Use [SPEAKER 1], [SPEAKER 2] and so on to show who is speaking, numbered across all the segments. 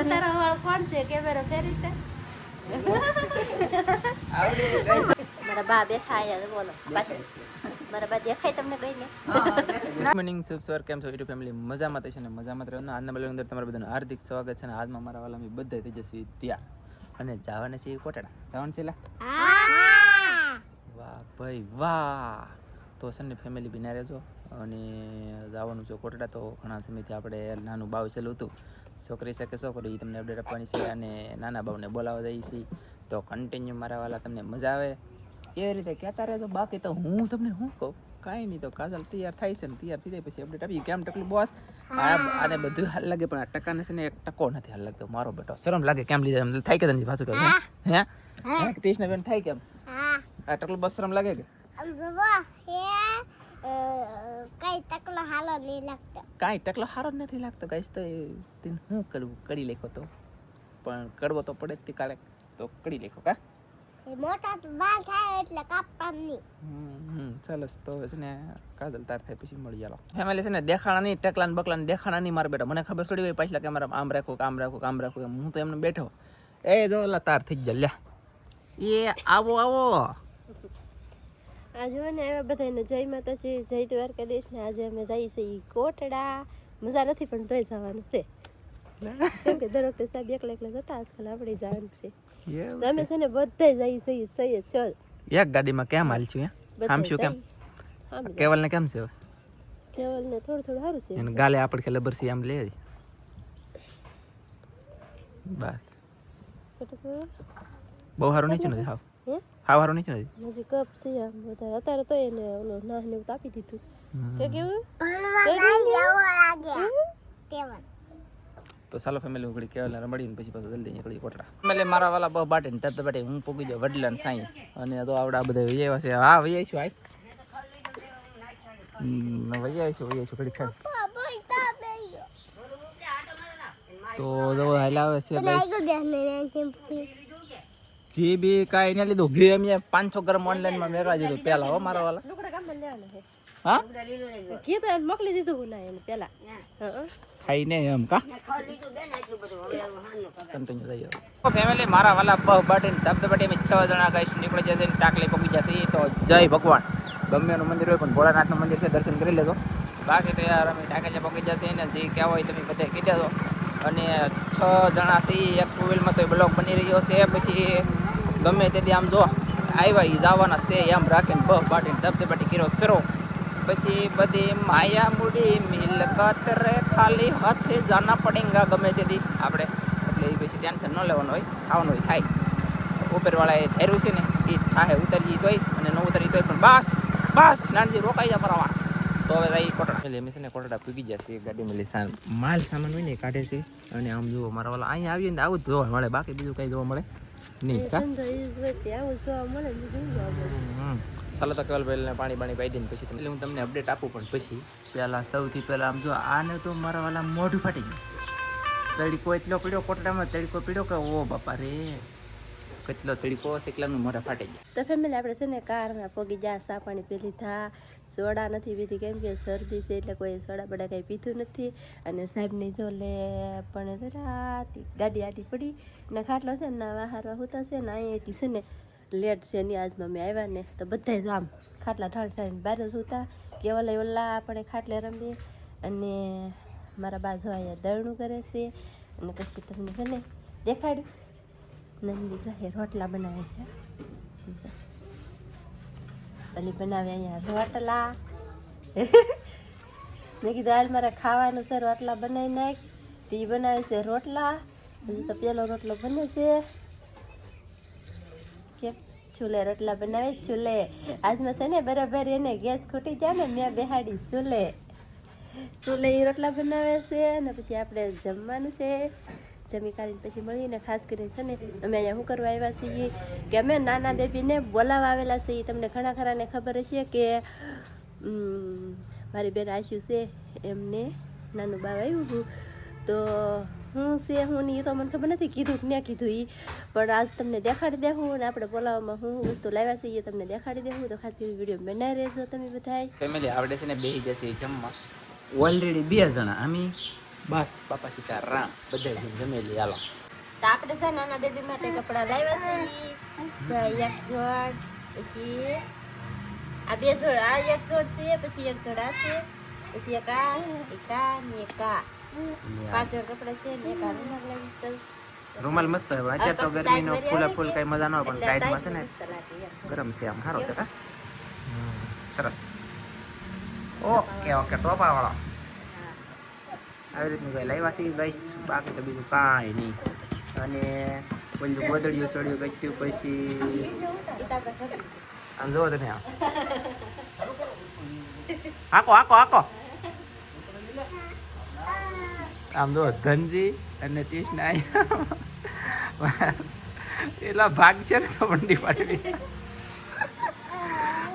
[SPEAKER 1] ઉતારવા વાળો કોણ છે? કેમેરો ફેરી તે મારા બા બેઠા આયા બોલો. મારા બા દેખાય તમને કઈ ને
[SPEAKER 2] મોર્નિંગ શુભ કેમ છો? યુટ્યુબ ફેમિલી મજામાં તો છે ને? મજામાં રહેવાનું આજના બ્લોગ અંદર તમારું બધાનું હાર્દિક સ્વાગત છે અને આજમાં મારા વાલા અમે બધા તેજસ્વી ત્યાં. અને જવાના છે કોટડા જવાનું છે વાહ ભાઈ વાહ. તો છે ને ફેમિલી બિના રહેજો. અને જવાનું છે કોટડા તો ઘણા સમયથી આપણે નાનું બાવ ચાલુ હતું. છોકરી શકે છોકરી એ તમને અપડેટ આપવાની છે અને નાના બાવને બોલાવવા જઈએ છીએ તો કન્ટિન્યુ મારા વાલા તમને મજા આવે. એ રીતે કહેતા રહેજો. બાકી તો હું તમને શું કહું? કાંઈ નહીં તો કાજલ તૈયાર થાય છે ને તૈયાર થઈ જાય પછી અપડેટ આપીએ. કેમ ટકલું બોસ આને બધું હાલ લાગે પણ આ ટકાને છે ને એક ટકો નથી હાલ લાગતો. મારો બેટો શરમ લાગે કેમ લીધા થાય કે તમને પાછું કહું. હે. હે? કૃષ્ણ બેન થાય કેમ? આ ટકલું બસ શરમ લાગે કે?
[SPEAKER 3] કઈ તકલો હારો નહીં લાગતો
[SPEAKER 2] કાંઈ ટકલો સારો જ નથી લાગતો ગાઈસ તો તેને શું કરવું કડી લેખો તો પણ કડવો તો પડે જ તે કાળે તો કડી લેખો કા
[SPEAKER 3] મોટા વાળ થાય એટલે કાપવાની
[SPEAKER 2] હમ ચાલસ તો છે ને કાજલ તાર થાય પછી મળી ચાલો ફેમિલી છે ને દેખાણા નહીં ટેકલા ને બકલા ને દેખાણા નહીં મારા બેટા મને ખબર થોડી હોય પાછલા કે મારા આમ રાખો આમ રાખો આમ રાખો હું તો એમને બેઠો એ જો તાર થઈ જ લ્યા એ આવો આવો
[SPEAKER 1] આ જો ને એવા બધાને જય માતાજી જય દ્વારકાધીશ ને આજે અમે જઈએ છીએ કોટડા. મજા નથી પણ તોય જવાનું છે. કેમ કે દર વખતે સાહેબ એકલા એકલા જતા આજકાલ આપણે જવાનું છે. અમે છે. ને બધે જઈએ છીએ સહી ચલ.
[SPEAKER 2] છે. એક ગાડીમાં કેમ હાલ છું આમ શું કેમ? કેવલ ને કેમ છે હવે?
[SPEAKER 1] કેવલ ને થોડું થોડું સારું છે.
[SPEAKER 2] એને ગાલે આપણે ખેલે બરસી આમ લે. બસ. બહુ સારું નહીં નથી હાવ?
[SPEAKER 1] હે
[SPEAKER 2] હાવ સારું નહીં નથી
[SPEAKER 1] હજી કપ છે વધારે અત્યારે તો એને ઓલો નાહ ને આપી દીધું કે કેવું
[SPEAKER 2] તો સાલો ફેમિલી ઉઘડી કેવલ રમડીને પછી પાછું જલ્દી નીકળી કોટડા ફેમિલી મારા વાલા બહુ બાટે ને તત બાટે હું પૂગી જાઉં વડલા ને સાઈ અને તો આવડા બધા વૈયા આવ્યા છે હા વહી છું આય હમ, છું વૈયા છું ઘડી ખાઈ તો જો હાલ આવે છે બસ
[SPEAKER 3] લાગ્યો બેન ને ચીપી
[SPEAKER 2] ઘી બી કાંઈ નહીં લીધું ઘી અમે પાંચસો ગ્રામ ઓનલાઈનમાં મેળવા દીધું પેલા હો મારા વાલા. હા?
[SPEAKER 1] ઘી તો મોકલી દીધું ના એને પેલા
[SPEAKER 2] ખાઈ ને એમ કા? કન્ટિન્યુ થઈ ફેમિલી મારા વાલા બહ બાટીને ધબધબાટી અમે છ જણા ગાઈશ. નીકળી જશે ને ટાકલી પગી જશે તો જય ભગવાન. ગમે મંદિર હોય પણ ભોળાનાથનું મંદિર છે દર્શન કરી લેજો. બાકી તો યાર અમે ટાકેજા પગી જશે ને જે કહેવાય હોય તમે બધા કીધા દેજો અને છ જણા છે એક ટુ વ્હીલમાં તો બ્લોક બની રહ્યો છે. પછી ગમે તેથી આમ જો આવ્યા એ જવાના છે એમ રાખીને બહ બાટીને ધબધબાટી કર્યો ફેરો. પછી બધી માયા મૂડી મિલકત રે ખાલી હાથે જાના પડેંગા ગમે તેથી આપણે એટલે એ પછી ટેન્શન ન લેવાનું હોય, ખાવાનું હોય, થાય. ઉપરવાળાએ ધેર્યું છે ને એ થાય ઉતરી તોય અને ન ઉતરી તોય પણ બસ બસ, નાનજી રોકાઈ જા પરવા તો હવે રહી કોટડા એમ છે ને કોટડા પૂગી જશે એક ગાડી મેલી સામાન હોય ને કાઢે છે. અને આમ જુઓ મારા વાળા અહીંયા આવીએ ને આવું જ જોવા મળે બાકી બીજું કઈ જોવા મળે નહીં કા. ચાલો તો કેવલ પહેલા પાણી પાણી પાઈ દઈને પછી એટલે હું તમને અપડેટ આપું પણ પછી. પહેલાં સૌથી પહેલા આમ જો આને તો મારા વાળા મોઢું ફાટી ગયું. તડકો એટલો પીડ્યો કોટડામાં તડકો પીડ્યો કે ઓ બાપા રે. કેટલો તડકો શેકલાનું મોઢા ફાટી ગયા?
[SPEAKER 1] તો ફેમિલી આપણે છે ને કારમાં પગી જા સા પાણી લીધા સોડા નથી પીધી, કેમ કે શરદી છે એટલે કોઈ સોડા બડા કાંઈ પીધું નથી. અને સાહેબની જો લે, પણ રાતી ગાડી આટી પડી ને ખાટલો છે ને વાહારવા હોતા છે ને અહીંયાથી છે ને લેટ છે ને આજમાં મેં આવ્યા ને, તો બધાય જ આમ ખાટલા ઠાળ ઠાળીને બહાર જ હોતા. કે ઓલા ઓલા આપણે ખાટલે રમીએ. અને મારા બાજુ અહીંયા દરણું કરે છે. અને પછી તમને છે ને દેખાડ્યું. નંદી ગાય રોટલા બનાવે છે. ઓલી બનાવે અહીંયા રોટલા. મેં કીધું, હાલ મારે ખાવાનું છે, રોટલા બનાવી નાખ. તે બનાવે છે રોટલા. હજી તો પેલો રોટલો બને છે. કે ચૂલે રોટલા બનાવે ચૂલે. આજમાં છે ને બરાબર એને ગેસ ખૂટી જાય ને મેં બેહાડી ચૂલે. ચૂલે એ રોટલા બનાવે છે અને પછી આપણે જમવાનું છે. જમી કરીને પછી મળીને ખાસ કરીને છે ને અમે અહીંયા શું કરવા આવ્યા છીએ કે અમે નાના બેબીને બોલાવવા આવેલા છીએ. તમને ઘણા ખરાને ખબર છે કે મારી બેન આશ્યુ છે એમને નાનું બાવ આવ્યું હતું તો હું છે હું નહીં તો મને ખબર નથી કીધું કે ને કીધું એ પણ આજ તમને દેખાડી દેવું અને આપણે બોલાવવામાં હું વસ્તુ લાવ્યા છીએ તમને દેખાડી દેવું તો ખાસ કરી વીડિયો બનાવી રહેજો તમે બધાય.
[SPEAKER 2] ફેમિલી આવડે છે ને બે જશે જમવા. ઓલરેડી બે જણા અમે બસ બાપા સીતારામ બધા જમેલી હાલો
[SPEAKER 1] તો આપણે છે નાના બેબી માટે કપડાં લાવ્યા છે ઈ. છે એક જોડ પછી આ બે જોડ આ એક જોડ છે પછી એક જોડ આ છે પછી એક આ એક આ ને એક આ પાંચ જોડ કપડાં છે ને એક આ રૂમાલ લાવી છે
[SPEAKER 2] રૂમાલ મસ્ત હવે અત્યારે તો
[SPEAKER 1] પછી
[SPEAKER 2] ગરમીનો
[SPEAKER 1] ટાઈટ
[SPEAKER 2] ફૂલે
[SPEAKER 1] ભરી
[SPEAKER 2] ફૂલ
[SPEAKER 1] આવે
[SPEAKER 2] કઈ મજા ન આવે પણ
[SPEAKER 1] એટલે
[SPEAKER 2] ટાઈટમાં છે ને
[SPEAKER 1] મસ્ત લાગે એમ.
[SPEAKER 2] ગરમ છે આમ સારો છે કા સરસ ઓકે ઓકે ટોપા વાળો
[SPEAKER 1] હા.
[SPEAKER 2] આવી રીતનું કંઈ લાવ્યા છીએ ગઈશ બાકી તો બીજું કાંઈ નહીં. અને પેલું ગોદડિયું સળિયું ગચ્યું પછી. આમ જોવો તમે આમ હાકો હાકો હાકો. આમ જો ધનજી અને ટીસના એટલા ભાગ છે ને મંડી પાડવી.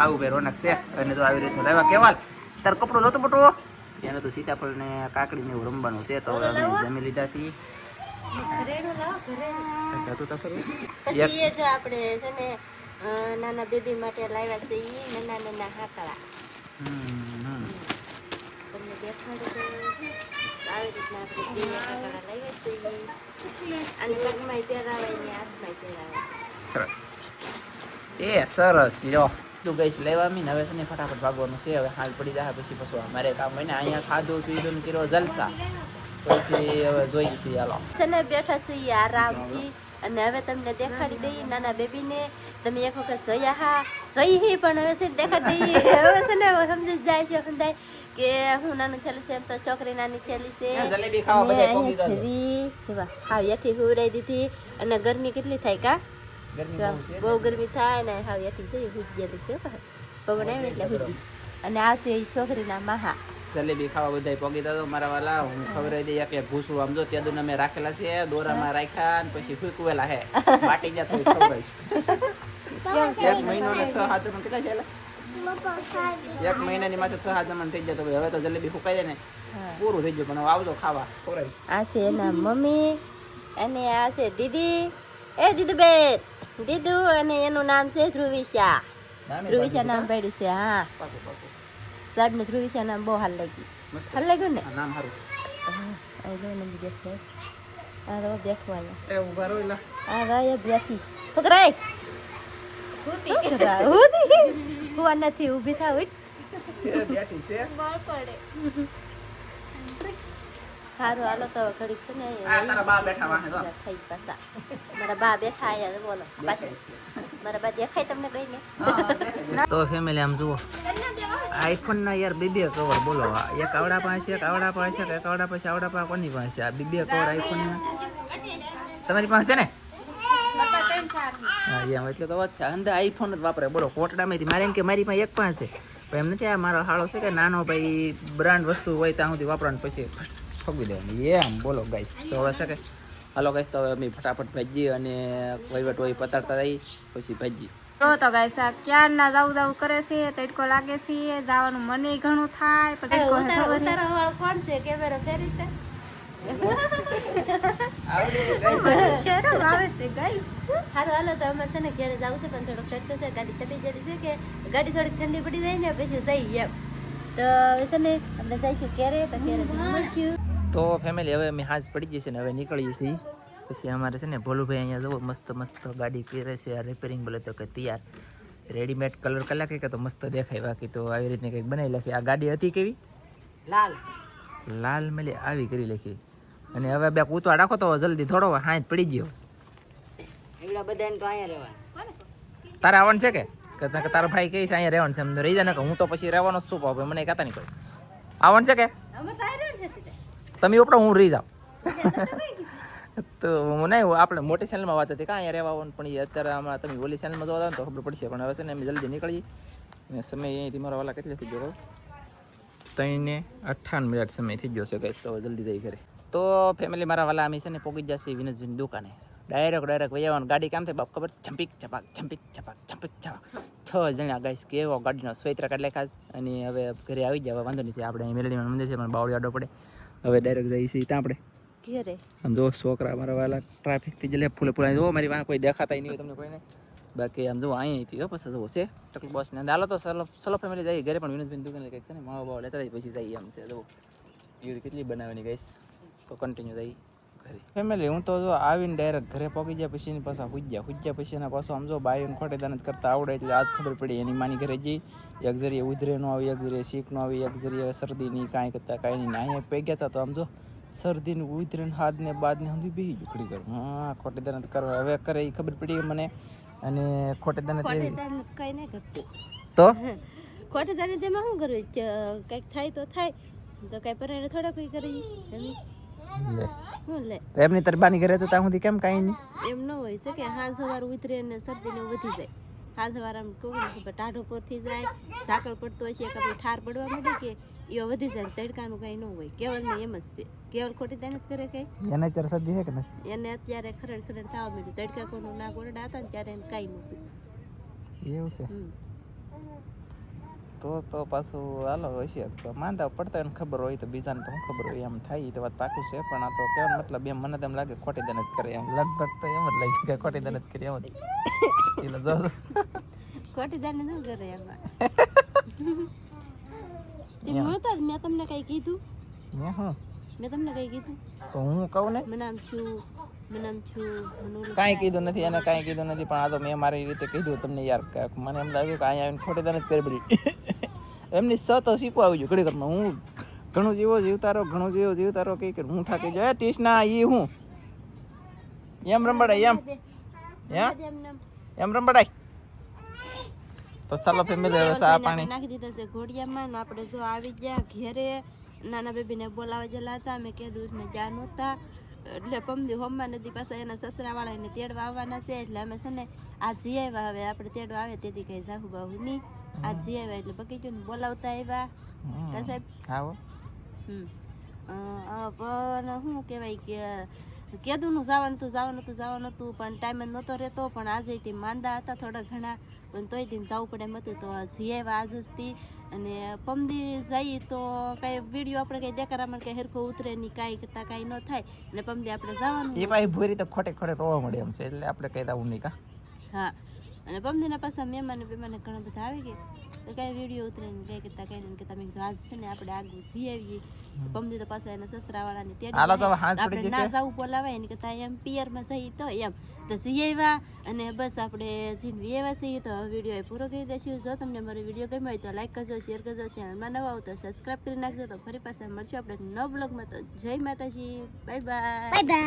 [SPEAKER 2] આવું ભાઈ રોનક છે? અને તો આવી રીતનું લાવ્યા. કેવાલ, તાર કપડું નહોતું બટું એને તો સીતાફળ ને કાકડી ને એવું રમવાનું છે તો હવે અમે જમી લીધા છીએ.
[SPEAKER 1] પછી એ જે આપણે છે ને નાના બેબી માટે લાવ્યા છે એ નાના નાના
[SPEAKER 2] હમ.
[SPEAKER 1] તમને દેખાડી આવી રીતના આપણે બે હાકડા લાવ્યા છે. અને પગમાંય પહેરાવાય ને હાથમાંય પહેરાવાય.
[SPEAKER 2] સરસ. એ સરસ લ્યો. તું ગઈશ. લેવા મી હવે છે ને ફટાફટ ભાગવાનું છે. હવે હાલ પડી જાય પછી પછી અમારે કામ હોય ને અહીંયા ખાધું પીધું કર્યો જલસા. પછી હવે જોઈ છીએ હાલો.
[SPEAKER 1] છે બેઠા છે આરામથી. અને હવે તમને દેખાડી દઈએ નાના બેબીને. તમે એક વખત જોયા હા? જોઈ હી પણ હવે છે દેખાડી દઈએ. હવે છે ને સમજી જાય છે સમજાય. કે હું નાનું છેલું છે એમ તો છોકરી નાની છેલી છે.
[SPEAKER 2] જલેબી ખાવા
[SPEAKER 1] અહીંયા છરી જવા. હા યાથી હુવરાઈ દીધી. અને ગરમી કેટલી થાય કા?
[SPEAKER 2] બહુ
[SPEAKER 1] ગરમી થાય ને હવે એથી જઈ ગયેલી છે. પવન આવે એટલે હુજી. અને આ છે એ છોકરીના મહા.
[SPEAKER 2] જલેબી ખાવા બધાય પોગી દાદો મારા વાલા હું ખબર દઈ એક એક ભૂસું આમ જો ત્યાં અમે રાખેલા છે દોરામાં રાખ્યા ને પછી ફૂકવેલા હે. બાટી જા થોડી ખવડાવીશ. એક મહિનો ને છ હાજર જમણ કેટલા છે એક મહિનાની માથે છ હાથ જમણ થઈ જતો હવે તો જલેબી ફૂકાઈ જાય ને પૂરું થઈ ગયું. પણ આવજો ખાવા
[SPEAKER 1] આ છે એના મમ્મી અને આ છે દીદી એ દીદુબેન દીદુ અને એનું નામ છે ધ્રુવિશા ધ્રુવિશા નામ
[SPEAKER 2] પાડી
[SPEAKER 1] પડ્યું છે હા. સાહેબ ને ધ્રુવિશા નામ બહુ હાલ
[SPEAKER 2] લાગી
[SPEAKER 1] હાલ લાગ્યું ને?
[SPEAKER 2] નામ સારું છે.
[SPEAKER 1] આ જો ને બેઠો આ તો બેઠો
[SPEAKER 2] એ ઊભા રહો એલા.
[SPEAKER 1] આ ગાય બેઠી. પકડાય પકડાય. ઊભી. હુવા નથી ઊભી થાવ ઉઠ.
[SPEAKER 2] બેઠી છે.
[SPEAKER 1] સારું હાલો તો ઘડીક છે ને
[SPEAKER 2] તારા બા બેઠા વાહે તો.
[SPEAKER 1] થઈ પાછા. મારા બા બેઠા આયા બોલો. પાછા. મારા બા દેખાય તમને કઈ ને?
[SPEAKER 2] તો ફેમિલી આમ જુઓ. આઈફોન ના યાર બે બે કવર બોલો. આ એક આવડા પાસે એક આવડા પાસે એક આવડા પાસે આવડા પાસે કોની પાસે? આ બે બે કવર આઈફોન ના. તમારી પાસે છે ને? હા એમ એટલે તો વાત છે. અંદર આઈફોન જ વાપરે. બોલો કોટડામાંથી મારે એમ કે મારી પાસે એક પાસે. પણ એમ નથી આ મારો હાળો છે કે નાનો ભાઈ બ્રાન્ડ વસ્તુ હોય ત્યાં સુધી વાપરવાનું પછી ઠોકી દેવાનું એમ બોલો ગાઈસ તો હવે શકે કે હાલો ગાઈસ તો હવે અમે ફટાફટ ભાજી અને વહીવટ હોય પતાડતા રહી પછી ભાજી
[SPEAKER 4] તો તો ગાઈસ આ ક્યારના જાવ જાવ કરે છે તડકો લાગે છે જવાનું મને ઘણું થાય પણ તડકો હે
[SPEAKER 1] ઉતારો વાળો કોણ છે? કેમેરો ફેરી છે
[SPEAKER 4] શરમ આવે છે ગાઈસ
[SPEAKER 1] હારું હાલો તો અમારે છે ને ઘરે જવું છે પણ તડકો છે ગાડી ચડી જતી છે કે ગાડી થોડી ઠંડી પડી જાય ને પછી જઈએ તો હવે છે ને આપણે જઈશું ક્યારે તો ક્યારે મળશું.
[SPEAKER 2] તો ફેમિલી હવે અમે હાજ પડી જઈએ છે ને હવે નીકળીએ છીએ. પછી અમારે છે ને ભોલુભાઈ અહીંયા જવો મસ્ત મસ્ત ગાડી કરે છે રિપેરિંગ બોલે તો કે તૈયાર. રેડીમેડ કલર કલા કે તો મસ્ત દેખાય. બાકી તો આવી રીતની કંઈક બનાવી લખી. આ ગાડી હતી કેવી?
[SPEAKER 1] લાલ.
[SPEAKER 2] લાલ મેલી આવી કરી લખી. અને હવે બે કૂતવા રાખો તો જલ્દી થોડો હાથ પડી ગયો.
[SPEAKER 1] એવડા બધાને તો અહીંયા રહેવાનું.
[SPEAKER 2] તારે આવવાનું છે કે? કે તારે- ભાઈ કહે છે અહીંયા રહેવાનું છે. એમ રહી જાય ને કે હું તો પછી રહેવાનો જ શું પાવ મને કહેતા નહીં કોઈ. આવવાનું છે કે?
[SPEAKER 1] અમે તો છે
[SPEAKER 2] તમે ઉપડો, હું રહી જાઉં. તો મને આપણે મોટી ચેનલમાં વાત હતી, કાંઈ રહેવા આવવાનું પણ એ અત્યારે હમણાં તમે ઓલી ચેનલમાં જોવા ને તો ખબર પડશે, પણ હવે છે ને જલ્દી નીકળી અને સમય અહીંથી મારો વાલા કેટલી થઈ ગયો? ત્રણને અઠ્ઠાણું મિનિટ સમય થઈ ગયો છે કઈ તો જલ્દી થઈ ઘરે. તો ફેમિલી મારા વાલા અમે છે ને પોગી જશે વિનેશભાઈની દુકાને. ડાયરેક્ટ ડાયરેક્ટ વૈયાવાનું ગાડી કામ થાય બાપ ખબર? છંપીક છપાક છંપીક છપાક છંપીક છપાક છ જણા ગાઈશ કેવો ગાડીનો સ્વેતરા કાઢી ખાસ અને હવે ઘરે આવી જાય વાંધો નથી આપણે મેલડીમાં મંદિર છે, પણ બાવળી આડો પડે. હવે ડાયરેક્ટ જઈએ છીએ ત્યાં આપણે.
[SPEAKER 1] ઘરે
[SPEAKER 2] આમ જો છોકરા મારા વાલા ટ્રાફિકથી જ લે ફૂલે ફૂલે જો મારી વાં કોઈ દેખાતા નહીં હોય તમને કોઈને. બાકી આમ જો અહીંથી હો પછી જવો છે ટકલું બસ ને. હાલો તો સલો સલો ફેમિલી જઈએ. ઘરે પણ વિનોદભાઈ દુકાને કંઈક છે ને માવા બાવા લેતા જઈએ પછી જઈએ આમ છે જવો ભીડ કેટલી બનાવવાની ગઈશ તો કન્ટિન્યુ થઈ ફેમિલી હું તો જો આવીને ડાયરેક્ટ ઘરે પહોંચી ગયા પછી એની પાછા હુજ્યા હુજ્યા પછી એના પાછું આમ જો બાયોને ખોટે દાન કરતા આવડે એટલે આજ ખબર પડી એની માની ઘરે જઈ. એક જરીએ ઉધરે નો આવી એક જરીએ શીખ નો આવી એક જરીએ શરદીની કાંઈ કરતા કાંઈ નહીં. અહીંયા પૈ ગયા હતા તો આમ જો શરદીને ઉધરે ને હાથ ને બાદ ને સુધી બેસી ઉખડી કર હા ખોટે દાન કરવા. હવે કરે એ ખબર પડી મને. અને ખોટે દાન
[SPEAKER 1] કઈ નહીં કરતું.
[SPEAKER 2] તો?
[SPEAKER 1] ખોટે દાન તેમાં શું કરવું? કંઈક થાય તો થાય. તો કઈ પર થોડા કોઈ કરી. એમ.
[SPEAKER 2] લે. એમની તરબાની ઘરે તો ત્યાં સુધી કેમ કાંઈ નહીં?
[SPEAKER 1] એમ ન હોય શકે હાલ સવાર ઉતરે ને શરદી ને વધી જાય. હાલ સવાર આમ કોઈને ખબર ટાઢો પરથી જાય સાકળ પડતો હોય છે કે આપણે ઠાર પડવા માંડે કે એ વધી જાય તડકાનું કંઈ ન હોય. કેવલ ને એમ જ તે કેવલ ખોટી દાન જ કરે કઈ
[SPEAKER 2] એને અત્યારે શરદી છે કે નથી?
[SPEAKER 1] એને અત્યારે ખરડ ખરડ થવા માંડ્યું. તડકા કોનું ના ગોરડા હતા ને ત્યારે એને કાંઈ નહોતું.
[SPEAKER 2] એવું છે. તો તો પાછું હાલો હશે માંદા પડતા હોય ખબર હોય તો બીજાને તો શું ખબર હોય એમ થાય. તો વાત પાકું છે પણ આ તો કહેવાનો મતલબ એમ મને તો એમ લાગે ખોટી દન જ કરે એમ. લગભગ તો એમ જ લાગે કે ખોટી દન જ કરી એમ જ. એટલે જો
[SPEAKER 1] ખોટી દાન શું કરે એમ. હું તો મેં તમને કઈ કીધું?
[SPEAKER 2] મેં હું
[SPEAKER 1] મેં તમને કઈ કીધું?
[SPEAKER 2] તો હું કહું ને?
[SPEAKER 1] મને આમ છું મને આમ છું
[SPEAKER 2] કાંઈ કીધું નથી એને કાંઈ કીધું નથી પણ આ તો મેં મારી રીતે કીધું તમને યાર. મને એમ લાગ્યું કે અહીંયા આવીને ખોટી દન જ કરી એમની સ તો શીખવા આવી ઘડી ઘરમાં હું ઘણું જીવો જીવતારો ઘણું જીવો જીવતારો કે હું ઠાકી જાય ટીસના એ હું? એમ રંબાડાય એમ? એમ રંબાડાય તો ચાલો ફેમિલી, હવે
[SPEAKER 1] સા
[SPEAKER 2] પાણી.
[SPEAKER 1] નાખી દીધા છે ઘોડિયામાં ને આપણે જો આવી ગયા ઘેરે. નાના બેબીને બોલાવા ગયેલા હતા. અમે કીધું ને જ્યાં નહોતા. એટલે પમદી હોમવા નદી પાસે એના સસરા વાળા એને તેડવા આવવાના છે. એટલે અમે છે ને આ જી આવ્યા હવે, આપણે તેડવા આવે, તેથી કઈ જાહુ બાહુ નહીં આ જી આવ્યા એટલે બગીચો ને બોલાવતા આવ્યા. કા સાહેબ આવો પણ શું કહેવાય કે કેદું નું જવાનું હતું જવાનું હતું જવાનું હતું પણ ટાઈમ જ નહોતો રહેતો પણ આજે તે માંદા હતા થોડા ઘણા પણ તોય તેને જવું પડે એમ હતું તો જઈ આવ્યા આજ જ તી અને પમદી જઈએ તો કાંઈ વીડિયો આપણે કંઈ દેખાડામાં કંઈ હેરખો ઉતરે નહીં કાંઈ કરતાં કાંઈ ન થાય એટલે પમદી આપણે જવાનું
[SPEAKER 2] એ ભાઈ ભૂરી તો ખોટે ખોટે રોવા મળે એમ છે એટલે આપણે કહી દઉં નહીં કા
[SPEAKER 1] હા અને પમદીના પાછા મહેમાન બેમાને ઘણા બધા આવી ગયા. તો કાંઈ વીડિયો ઉતરે કઈ કંઈ કઈ કે તમે કીધું આજ છે ને આપણે આગળ જઈ આવીએ. પમદી તો પાછા એના સસરાવાળાને તેડી
[SPEAKER 2] હાલો તો હવે
[SPEAKER 1] જાય.
[SPEAKER 2] હાંજ પડી
[SPEAKER 1] આપણે ના જવું બોલાવે એની કરતાં એમ પિયરમાં જઈએ તો એમ. તો જઈ આવ્યા અને બસ આપણે જીનવી આવ્યા છીએ. તો વીડિયો એ પૂરો કરી દઈશું. જો તમને મારો વીડિયો ગમ્યો હોય તો લાઈક કરજો શેર કરજો ચેનલમાં નવા આવો તો સબસ્ક્રાઈબ કરી નાખજો. તો ફરી પાછા મળશું આપણે નવ બ્લોગમાં તો જય માતાજી. Bye
[SPEAKER 3] bye bye